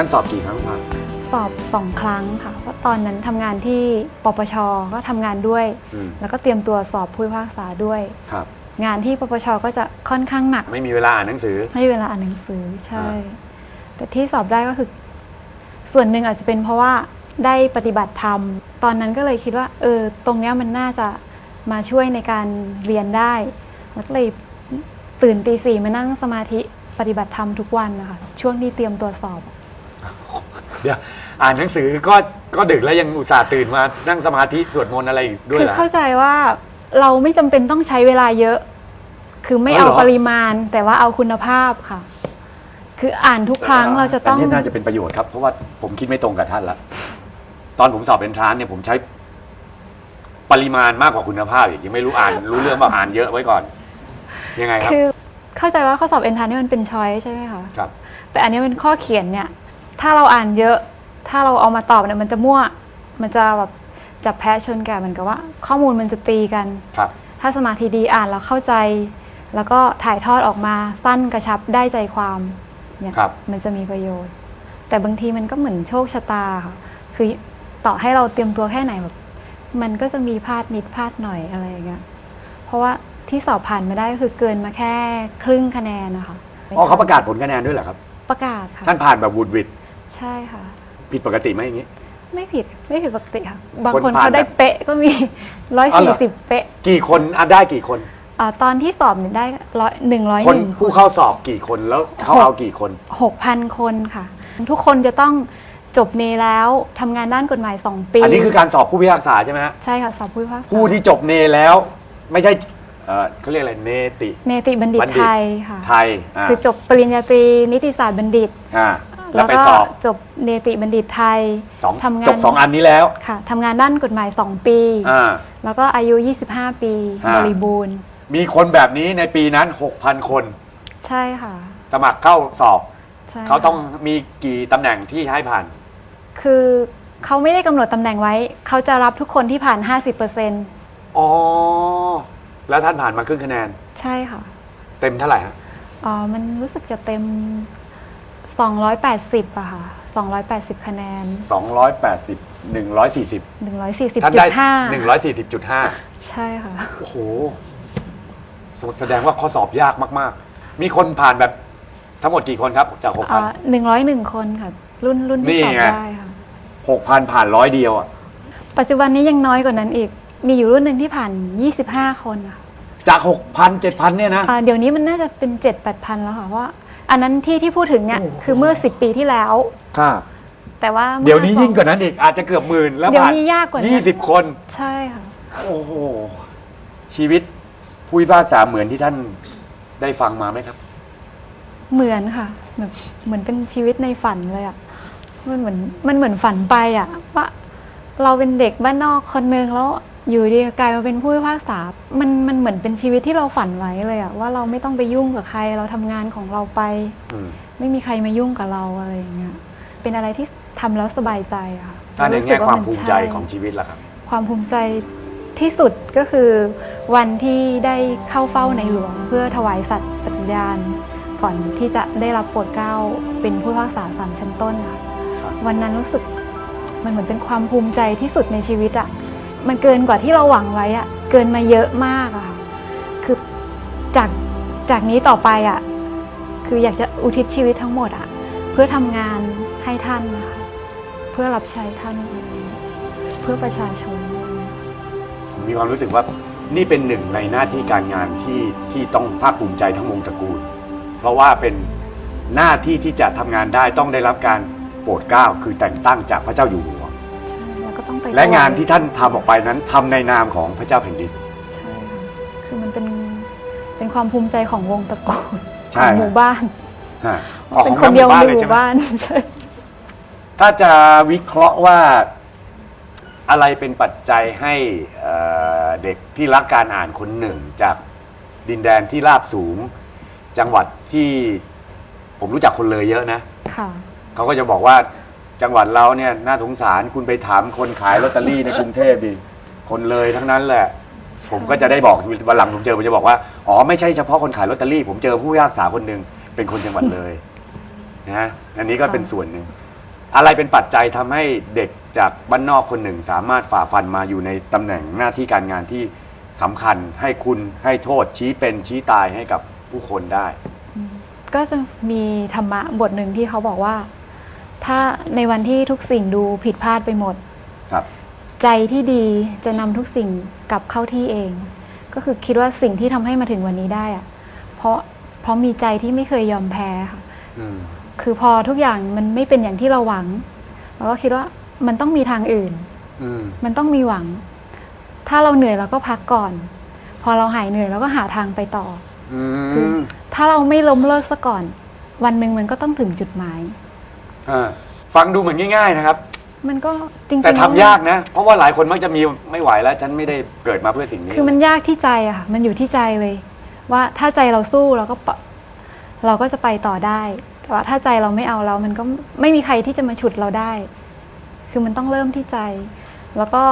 ท่านสอบกี่ครั้งผ่านสอบสองครั้งค่ะ เพราะตอนนั้นทำงานที่ปปชก็ทำงานด้วย อืมแล้วก็เตรียมตัวสอบผู้พิพากษาด้วย ครับ งานที่ปปชก็จะค่อนข้างหนัก ไม่มีเวลาอ่านหนังสือ ให้เวลาอ่านหนังสือใช่ อ่า แต่ที่สอบได้ก็คือ ส่วนหนึ่งอาจจะเป็นเพราะว่าได้ปฏิบัติธรรม ตอนนั้นก็เลยคิดว่า เออ ตรงเนี้ยมันน่าจะมาช่วยในการเรียนได้แล้วก็เลยตื่นตีสี่มานั่งสมาธิปฏิบัติธรรมทุกวันนะคะช่วงที่เตรียมตัวสอบ เดี๋ยวอ่านหนังสือก็ก็ดึกแล้วยังอุตส่าห์ตื่นมานั่งสมาธิสวดมนต์อะไรอีกด้วยคือเหรอ เข้าใจว่าเราไม่จำเป็นต้องใช้เวลาเยอะ คือไม่อ๋อเอาเหรอ ปริมาณ แต่ว่าเอาคุณภาพค่ะ คืออ่านทุกครั้งเราจะต้อง นนี้น่าจะเป็นประโยชน์ครับ เพราะว่าผมคิดไม่ตรงกับท่านละ ตอนผมสอบเป็นทรานซ์เนี่ยผมใช้ปริมาณมากกว่าคุณภาพอีกยังไม่รู้อ่าน รู้เรื่องว่าอ่านเยอะไว้ก่อน ยังไงครับคือเข้าใจว่าข้อสอบเอ็นทานนี่มันเป็นช้อยใช่ไหมคะ ครับ แต่อันนี้เป็นข้อเขียนเนี่ย ถ้าเราอ่านเยอะ ถ้าเราเอามาตอบเนี่ยมันจะมั่ว มันจะแบบจับแพ้ชนแก่เหมือนกับว่า ข้อมูลมันจะตีกัน ครับ ถ้าสมาธิดีอ่านแล้วเข้าใจ แล้วก็ถ่ายทอดออกมาสั้นกระชับได้ใจความเนี่ยครับ มันจะมีประโยชน์ แต่บางทีมันก็เหมือนโชคชะตาค่ะคือต่อให้เราเตรียมตัวแค่ไหนแบบ มันก็จะมีพลาดนิดพลาดหน่อยอะไรอย่างเงี้ยเพราะว่าที่สอบผ่านมาได้ก็คือเกินมาแค่ครึ่งคะแนนนะคะอ๋อเขาประกาศผลคะแนนด้วยเหรอครับ ประกาศค่ะ ท่านผ่านแบบวูดวิด ใช่ค่ะ ผิดปกติไหมอย่างนี้ ไม่ผิดไม่ผิดปกติค่ะ บางคนคนผ่านเขาได้แบบเป๊ะก็มีร้อยอ๋อเหรสี่อ สิบเป๊ะกี่คนอะได้กี่คน อ่าตอนที่สอบเนี่ยได้ร้อยหนึ่งร้อยคหนนึ่ง ผู้เข้าสอบกี่คนแล้วเขาเอากี่คน หกพันคนค่ะ ทุกคนจะต้องจบเนแล้วทำงานด้านกฎหมายสองปีอันนี้คือการสอบผู้พิพากษาใช่ไหมฮะใช่ค่ะสอบผู้พิพากษาผู้ที่จบเนแล้ว ไม่ใช่เอ่อเขาเรียกอะไรเนติ เนติบัณฑิตบัณฑิต ไทยค่ะ ไทยอ่าคือจบปริญญาตรีนิติศาสตร์บัณฑิต อ่า แล้วไปก็สอบจบเนติบัณฑิตไทยสองทำงานจบสองอันนี้แล้วค่ะทำงานด้านกฎหมาย 2 ปี อ่า แล้วก็อายุ 25 ปีอ่า บริบูรณ์ มีคนแบบนี้ในปีนั้น 6,000 คน ใช่ค่ะสมัครเข้าสอบ ใช่เขาต้องมีกี่ตำแหน่งที่ให้ผ่าน คือเขาไม่ได้กำหนดตำแหน่งไว้ เขาจะรับทุกคนที่ผ่าน 50%อ๋อ แล้วท่านผ่านมาครึ่งคะแนน ใช่ค่ะ เต็มเท่าไหร่ฮะ อ๋อ มันรู้สึกจะเต็ม 280อะค่ะ280 คะแนน 280 140 140.5ท่านได้ 140.5 ใช่ค่ะ โอ้โห แสดงว่าข้อสอบยากมาก ๆ มีคนผ่านแบบทั้งหมดกี่คนครับ จากอ่า101 คนค่ะ รุ่นรุ่นนี่ที่สอบไงได้ค่ะ6,000 6,000 ผ่านร้อยเดียวอะ ปัจจุบันนี้ยังน้อยกว่านั้นอีก มีอยู่รุ่นหนึ่งที่ผ่าน 25 คนค่ะจาก 6,000 7,000 เนี่ยนะอ่าเดี๋ยวนี้มันน่าจะเป็น 7 8พันแล้วค่ะว่า อันนั้นที่ที่พูดถึงเนี่ยโอ้โหคือเมื่อ 10 ปีที่แล้ว ค่ะ แต่ว่ามื่อเดี๋ยวนี้ยิ่งกว่านั้นอีกอาจจะเกือบหมื่นแล้วเดี๋ยวผ่านนี้ยากกว่านั้น20คน ใช่ค่ะ โอ้โห ชีวิตผู้พิพากษาเหมือนที่ท่านได้ฟังมาไหมครับ เหมือนค่ะแบบเหมือนเป็นชีวิตในฝันเลยอะมันเหมือนมันเหมือนฝันไปอะว่าเราเป็นเด็กบ้านนอกคนนึงแล้ว อยู่ดีกลายมาเป็นผู้พิพากษา มันมันเหมือนเป็นชีวิตที่เราฝันไว้เลยอะว่าเราไม่ต้องไปยุ่งกับใคร เราทำงานของเราไปอืมไม่มีใครมายุ่งกับเราอะไรอย่างเงี้ย เป็นอะไรที่ทำแล้วสบายใจอะค่ะถ้าในรู้สึแง่กความนภูมิใจช่ของชีวิตล่ะครับ ความภูมิใจที่สุดก็คือวันที่ได้เข้าเฝ้าในหลวง เพื่อถวายสัตย์ปฏิญาณก่อนที่จะได้รับโปรดเกล้าเป็นผู้พิพากษาศาลชั้นต้นค่ะครับวันนั้นรู้สึกมันเหมือนเป็นความภูมิใจที่สุดในชีวิตอะ มันเกินกว่าที่เราหวังไว้อะเกินมาเยอะมากอะค่ะคือจากจากนี้ต่อไปอะคืออยากจะอุทิศชีวิตทั้งหมดอะเพื่อทำงานให้ท่านนะคะเพื่อรับใช้ท่าน เพื่อประชาชน ผมมีความรู้สึกว่านี่เป็นหนึ่งในหน้าที่การงานที่ที่ต้องภาคภูมิใจทั้งวงตระกูล เพราะว่าเป็นหน้าที่ที่จะทำงานได้ต้องได้รับการโปรดเกล้าคือแต่งตั้งจากพระเจ้าอยู่หัวใช่แล้ว ก็ต้องไปและงานที่ท่านทำออกไปนั้นทำในนามของพระเจ้าแผ่นดิน ใช่ค่ะคือมันเป็นเป็นความภูมิใจของวงตระกูลใช่ ของหมู่บ้านฮะอ๋อเป็นของคนเดียวทั้งหในมู่หใช่มู่ไหมบ้านใช่ถ้าจะวิเคราะห์ว่าอะไรเป็นปัจจัยให้เอ่อเด็กที่รักการอ่านคนหนึ่ง จากดินแดนที่ราบสูง จังหวัดที่ผมรู้จักคนเลยเยอะนะ ค่ะ เขาก็จะบอกว่า จังหวัดเราเนี่ยน่าสงสารคุณไปถามคนขายลอตเตอรี่ในกรุงเทพดิคนเลยทั้งนั้นแหละ ผมก็จะได้บอกวันหลังผมเจอผมจะบอกว่าอ๋อไม่ใช่เฉพาะคนขายลอตเตอรี่ ผมเจอผู้พิพากษาคนหนึ่งเป็นคนจังหวัดเลยนะอันนี้ก็เป็นส่วนหนึ่งอะไรเป็นปัจจัยทำให้เด็กจากบ้านนอกคนหนึ่ง สามารถฝ่าฟันมาอยู่ในตำแหน่งหน้าที่การงานที่สำคัญให้คุณให้โทษชี้เป็นชี้ตายให้กับผู้คนได้ ก็จะมีธรรมะบทหนึ่งที่เขาบอกว่า ถ้าในวันที่ทุกสิ่งดูผิดพลาดไปหมด ครับ ใจที่ดีจะนำทุกสิ่งกลับเข้าที่เอง ก็คือคิดว่าสิ่งที่ทำให้มาถึงวันนี้ได้อะเพราะเพราะมีใจที่ไม่เคยยอมแพ้ค่ะอืมคือพอทุกอย่างมันไม่เป็นอย่างที่เราหวังเราก็คิดว่ามันต้องมีทางอื่น อืมมันต้องมีหวัง ถ้าเราเหนื่อยเราก็พักก่อน พอเราหายเหนื่อยเราก็หาทางไปต่อ อืคือมถ้าเราไม่ล้มเลิกซะก่อน วันหนึ่งมันก็ต้องถึงจุดหมาย อ่าฟังดูเหมือนง่าย ๆนะครับ มันก็จริงๆแต่ทำแล้วยากนะ เพราะว่าหลายคนมักจะมีไม่ไหวแล้ว ฉันไม่ได้เกิดมาเพื่อสิ่งนี้คือมันยากที่ใจอะค่ะ มันอยู่ที่ใจเลย ว่าถ้าใจเราสู้เราก็ปะเราก็จะไปต่อได้แต่ว่าถ้าใจเราไม่เอาเรา มันก็ไม่มีใครที่จะมาฉุดเราได้ คือมันต้องเริ่มที่ใจ แล้วก็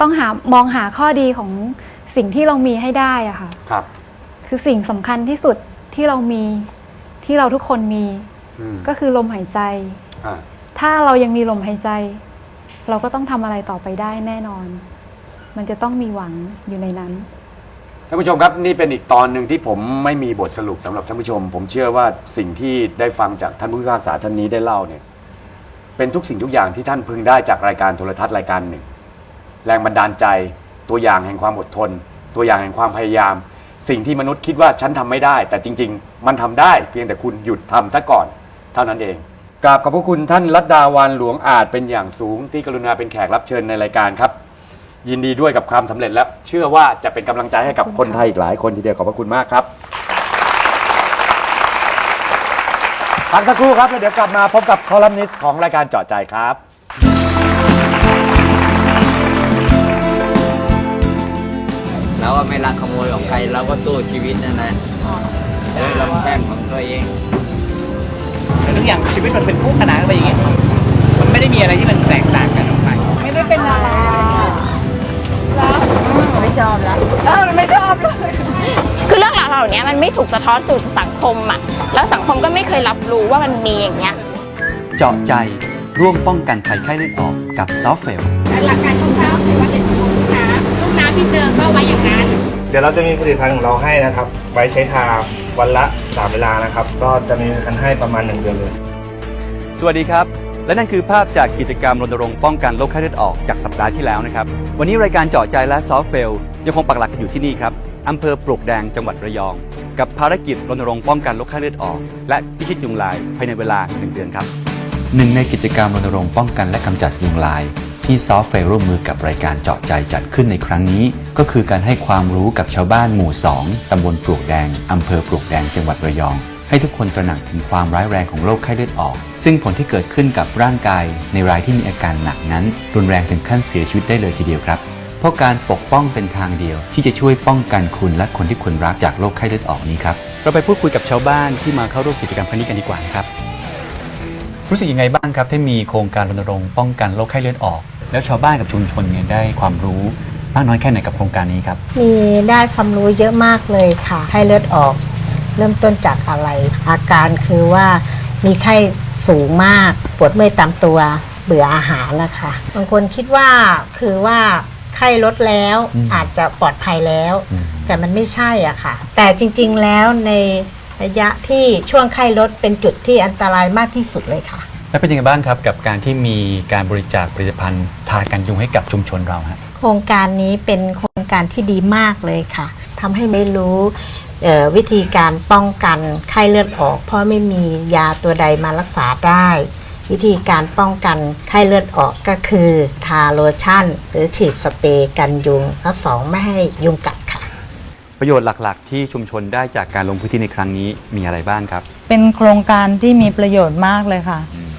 ต้องหามองหาข้อดีของสิ่งที่เรามีให้ได้อะค่ะ ครับ คือสิ่งสำคัญที่สุดที่เรามีที่เราทุกคนมีอืม ก็คือลมหายใจอ่าถ้าเรายังมีลมหายใจ เราก็ต้องทำอะไรต่อไปได้แน่นอน มันจะต้องมีหวังอยู่ในนั้นท่านผู้ชมครับนี่เป็นอีกตอนหนึ่งที่ผมไม่มีบทสรุปสำหรับท่านผู้ชม ผมเชื่อว่าสิ่งที่ได้ฟังจากท่านผู้พิพากษาท่านนี้ได้เล่าเนี่ย เป็นทุกสิ่งทุกอย่างที่ท่านพึงได้จากรายการโทรทัศน์รายการหนึ่ง แรงบันดาลใจ ตัวอย่างแห่งความอดทน ตัวอย่างแห่งความพยายาม สิ่งที่มนุษย์คิดว่าฉันทำไม่ได้ แต่จริง ๆ มันทำได้ เพียงแต่คุณหยุดทำซะก่อน เท่านั้นเองกราบขอบพระคุณท่านรัตดาวันหลวงอาจเป็นอย่างสูง ที่กรุณาเป็นแขกรับเชิญในรายการครับ ยินดีด้วยกับความสำเร็จและเชื่อว่าจะเป็นกำลังใจให้กับคนไทยอีกหลายคนทีเดียวขอบพระคุณมากครับพักสักครู่ครับแล้วเดี๋ยวกลับมาพบกับคอลัมนิสต์ของรายการเจาะใจครับ เราก็ไม่รักขโมยของใครเราก็สู้ชีวิตนั่นนะด้วยลำแข้งของตัวเองแต่ ทุกอย่างชีวิตมันเป็นคู่ขนานกันไปอย่างเงี้ยมันไม่ได้มีอะไรที่มันแตกต่างกันออกไปไม่ได้เป็นอะไรแล้วไม่ชอบแล้วเออไม่ชอบเลยคือเรื่องราวเหล่านี้มันไม่ถูกสะท้อนสู่สังคมอะ แล้วสังคมก็ไม่เคยรับรู้ว่ามันมีอย่างเงี้ย เจาะใจร่วมป้องกันภัยไข้เลือดออกกับซอฟเฟลหลักการคร่าวๆคือว่าเป็นสมมติลูกน้ำลูกน้ำที่เจอก็ไว้อย่างนั้น เดี๋ยวเราจะมีผลิตภัณฑ์ของเราให้นะครับ ไว้ใช้ทา วันละ 3 เวลานะครับ ก็จะมีกันให้ประมาณ 1 เดือนเลย สวัสดีครับ และนั่นคือภาพจากกิจกรรมรณรงค์ป้องกันโรคไข้เลือดออกจากสัปดาห์ที่แล้วนะครับ วันนี้รายการเจาะใจและซอฟเฟลยังคงปักหลักกันอยู่ที่นี่ครับอำเภอปลวกแดงจังหวัดระยอง กับภารกิจรณรงค์ป้องกันโรคไข้เลือดออก และพิชิตยุงลายภายในเวลา 1 เดือนครับหนึ่งในกิจกรรมรณรงค์ป้องกันและกำจัดยุงลาย ที่ซอฟต์เฟลร่วมมือกับรายการเจาะใจจัดขึ้นในครั้งนี้ ก็คือการให้ความรู้กับชาวบ้านหมู่ 2 ตำบลปลวกแดง อำเภอปลวกแดง จังหวัดระยอง ให้ทุกคนตระหนักถึงความร้ายแรงของโรคไข้เลือดออก ซึ่งผลที่เกิดขึ้นกับร่างกายในรายที่มีอาการหนักนั้น รุนแรงถึงขั้นเสียชีวิตได้เลยทีเดียวครับ เพราะการปกป้องเป็นทางเดียว ที่จะช่วยป้องกันคุณและคนที่คุณรักจากโรคไข้เลือดออกนี้ครับ เราไปพูดคุยกับชาวบ้านที่มาเข้าร่วมกิจกรรมครั้งนี้กันดีกว่านะครับ รู้สึกยังไงบ้างครับที่มีโครงการรณรงค์ป้องกันโรคไข้เลือดออก แล้วชาวบ้านกับชุมชนเนี่ยได้ความรู้มากน้อยแค่ไหนกับโครงการนี้ครับ มีได้ความรู้เยอะมากเลยค่ะไข้เลือดออก เริ่มต้นจากอะไร อาการคือว่ามีไข้สูงมาก ปวดเมื่อยตามตัว เบื่ออาหารนะคะบางคนคิดว่าคือว่าไข้ลดแล้วอืมอาจจะปลอดภัยแล้ว อืม แต่มันไม่ใช่อะค่ะ แต่จริงๆแล้วในระยะที่ช่วงไข้ลดเป็นจุดที่อันตรายมากที่สุดเลยค่ะ แล้วเป็นยังไงบ้างครับกับการที่มีการบริจาคผลิตภัณฑ์ทากันยุงให้กับชุมชนเราฮะ โครงการนี้เป็นโครงการที่ดีมากเลยค่ะทำให้ไม่รู้เอ่อวิธีการป้องกันไข้เลือดออก เพราะไม่มียาตัวใดมารักษาได้ วิธีการป้องกันไข้เลือดออกก็คือทาโลชั่น หรือฉีดสเปรย์กันยุงและสองไม่ให้ยุงกัดค่ะ ประโยชน์หลักๆ ที่ชุมชนได้จากการลงพื้นที่ในครั้งนี้มีอะไรบ้างครับ เป็นโครงการที่มีประโยชน์มากเลยค่ะเอ่อ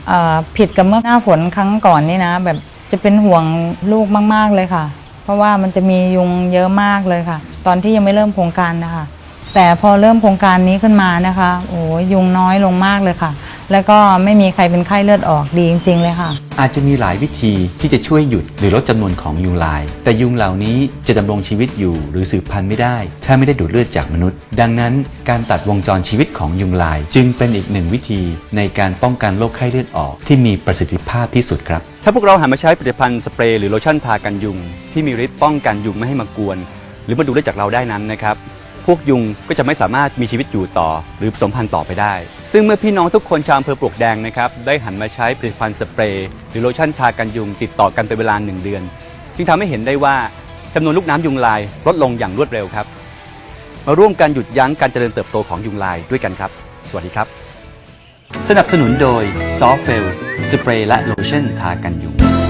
ผิดกับเมื่อหน้าฝนครั้งก่อนนี่นะ แบบจะเป็นห่วงลูกมาก ๆเลยค่ะ เพราะว่ามันจะมียุงเยอะมากเลยค่ะ ตอนที่ยังไม่เริ่มโครงการนะคะ แต่พอเริ่มโครงการนี้ขึ้นมานะคะ โอ้ยยุงน้อยลงมากเลยค่ะ แล้วก็ไม่มีใครเป็นไข้เลือดออกดีจริง ๆ เลยค่ะ อาจจะมีหลายวิธีที่จะช่วยหยุดหรือลดจำนวนของยุงลาย แต่ยุงเหล่านี้จะดำรงชีวิตอยู่หรือสืบพันธุ์ไม่ได้ ถ้าไม่ได้ดูดเลือดจากมนุษย์ ดังนั้นการตัดวงจรชีวิตของยุงลาย จึงเป็นอีกหนึ่งวิธีในการป้องกันโรคไข้เลือดออก ที่มีประสิทธิภาพที่สุดครับ ถ้าพวกเราหันมาใช้ผลิตภัณฑ์สเปรย์หรือโลชั่นทากันยุง ที่มีฤทธิ์ป้องกันยุงไม่ให้มากวน หรือมาดูดเลือดจากเราได้นั้นนะครับ พวกยุงก็จะไม่สามารถมีชีวิตอยู่ต่อ หรือผสมพันธุ์ต่อไปได้ ซึ่งเมื่อพี่น้องทุกคนชาวอำเภอปลวกแดงนะครับได้หันมาใช้ผลิตภัณฑ์สเปรย์หรือโลชั่นทากันยุงติดต่อกันเป็นเวลาหนึ่งเดือน จึงทำให้เห็นได้ว่าจำนวนลูกน้ำยุงลายลดลงอย่างรวดเร็วครับ มาร่วมกันหยุดยั้งการเจริญเติบโตของยุงลายด้วยกันครับ สวัสดีครับ สนับสนุนโดยซอฟเฟลสเปรย์และโลชั่นทากันยุง